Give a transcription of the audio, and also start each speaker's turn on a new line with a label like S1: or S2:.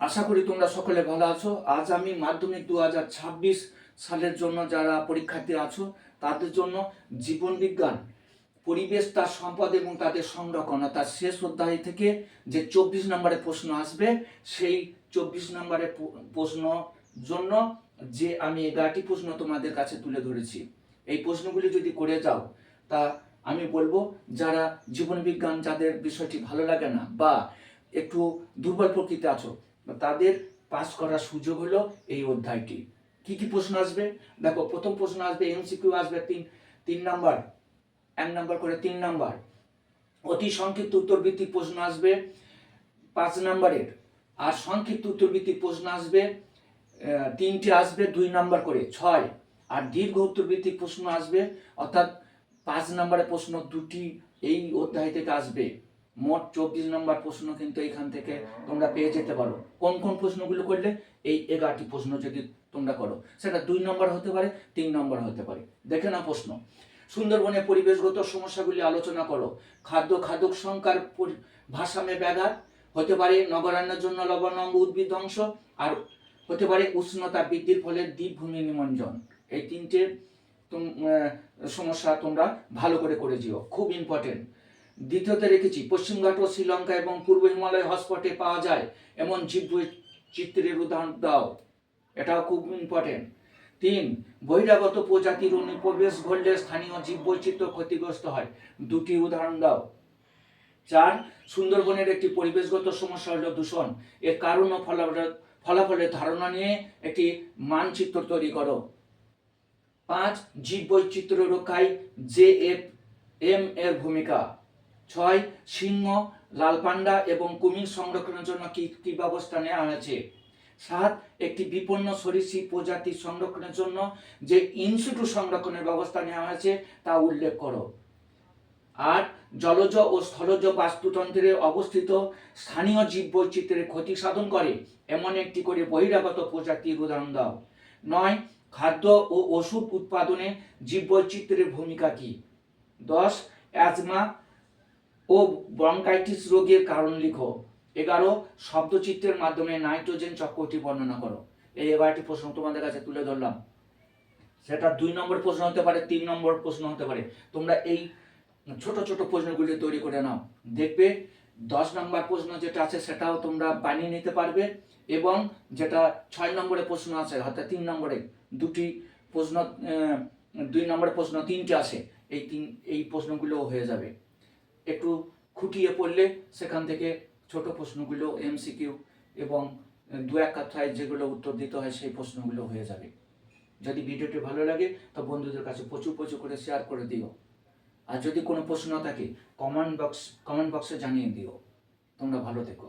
S1: আশা করি তোমরা সকলে ভালো আছো। আজ আমি মাধ্যমিক দু হাজার ছাব্বিশ সালের জন্য যারা পরীক্ষার্থী আছো, তাদের জন্য জীবন বিজ্ঞান পরিবেশ তার সম্পদ এবং তাদের সংরক্ষণ তার শেষ অধ্যায় থেকে যে চব্বিশ নম্বরের প্রশ্ন আসবে, সেই চব্বিশ নম্বরের প- প্রশ্ন জন্য যে আমি এগারোটি প্রশ্ন তোমাদের কাছে তুলে ধরেছি। এই প্রশ্নগুলি যদি করে যাও, তা আমি বলব, যারা জীবন বিজ্ঞান, যাদের বিষয়টি ভালো লাগে না বা একটু দুর্বল প্রকৃতি আছো তাদের পাস করার সুযোগ হলো এই অধ্যায়টি। কি কি প্রশ্ন আসবে? দেখো, প্রথম প্রশ্ন আসবে এমসিকিউ আসবে তিন তিন নাম্বার, এক নাম্বার করে তিন নাম্বার। অতি সংক্ষিপ্ত উত্তর ভিত্তিক প্রশ্ন আসবে পাঁচ নাম্বারের। আর সংক্ষিপ্ত উত্তর ভিত্তিক প্রশ্ন আসবে তিনটি আসবে দুই নাম্বার করে, ছয়। আর দীর্ঘ উত্তর ভিত্তিক প্রশ্ন আসবে, অর্থাৎ পাঁচ নাম্বারের প্রশ্ন দুটি এই অধ্যায় থেকে আসবে। মোট চব্বিশ নম্বর প্রশ্ন কিন্তু এখান থেকে তোমরা পেয়ে যেতে পারো। কোন কোন প্রশ্নগুলো করলে? এই এগারোটি প্রশ্ন যদি তোমরা করো। সেটা দুই নম্বর হতে পারে, তিন নম্বর হতে পারে। দেখে না প্রশ্ন। সুন্দরবনে পরিবেশগত সমস্যাগুলি আলোচনা করো। খাদ্য খাদক সংখ্যার ভাষামে ব্যাঘাত, হতে পারে নগরান্নের জন্য লবণাম্ব উদ্ভিদ ধ্বংস, আর হতে পারে উষ্ণতা বৃদ্ধির ফলে দ্বীপভূমি নিমঞ্জন এই তিনটে সমস্যা তোমরা ভালো করে করে যেও। খুব ইম্পর্টেন্ট দ্বিতীয়তে রেখেছি পশ্চিমঘাট ও শ্রীলঙ্কা এবং পূর্ব হিমালয় হটস্পটে পাওয়া যায়, এমন জীব চিত্রের উদাহরণ দাও। এটাও খুব ইম্পর্টেন্ট তিন, বহিরাগত প্রজাতির অনুপ্রবেশ ঘটলে স্থানীয় জীব বৈচিত্র্য ক্ষতিগ্রস্ত হয়। দুটি উদাহরণ দাও। চার, সুন্দরবনের একটি পরিবেশগত সমস্যা হল দূষণ। এর কারণ ও ফলাফল- ফলাফলের ধারণা নিয়ে একটি মানচিত্র তৈরি করো। পাঁচ জীব বৈচিত্র্য রক্ষায় জে এফ এম এর ভূমিকা। ছয়, সিংহ লাল পান্ডা এবং কুমির সংরক্ষণের জন্য কি কি ব্যবস্থা নেওয়া হয়েছে? সাত, একটি বিপন্ন সরীসৃপ প্রজাতির সংরক্ষণের জন্য যে ইনস্টিটিউট সংরক্ষণের ব্যবস্থা নেওয়া হয়েছে তা উল্লেখ করো। আট, জলজ ও স্থলজ বাস্তুতন্ত্রে অবস্থিত স্থানীয় জীব বৈচিত্র্যের ক্ষতি সাধন করে। এমন একটি করে বহিরাগত প্রজাতির উদাহরণ দাও। নয়, খাদ্য ও ওষুধ উৎপাদনে জীব জীববৈচিত্র্যের ভূমিকা কি? দশ, অ্যাজমা ও ব্রঙ্কাইটিস রোগের কারণ লিখো। এগারো, শব্দচিত্রের মাধ্যমে নাইট্রোজেন চক্রটি বর্ণনা করো। এই এগারোটি প্রশ্ন তোমাদের কাছে তুলে ধরলাম। সেটা দুই নম্বর প্রশ্ন হতে পারে, তিন নম্বর প্রশ্ন হতে পারে। তোমরা এই ছোট ছোট প্রশ্নগুলি তৈরি করে নাও। দেখবে, দশ নম্বর প্রশ্ন যেটা আছে সেটাও তোমরা বানিয়ে নিতে পারবে এবং যেটা ছয় নম্বরে প্রশ্ন আছে, অর্থাৎ তিন নম্বরে, দুটি প্রশ্ন দুই নম্বরের প্রশ্ন তিনটে আছে, এই তিন, এই প্রশ্নগুলোও হয়ে যাবে। একটু খুঁটিয়ে পড়লে সেখান থেকে ছোট প্রশ্নগুলো এমসিকিউ এবং দু এক কথায় যেগুলো উত্তর দিতে হয় সেই প্রশ্নগুলো হয়ে যাবে। যদি ভিডিওটি ভালো লাগে, তো বন্ধুদের কাছে প্রচুর প্রচুর করে শেয়ার করে দিও। আর যদি কোনো প্রশ্ন থাকে কমেন্ট বক্স কমেন্ট বক্সে জানিয়ে দিও। তোমরা ভালো থেকো।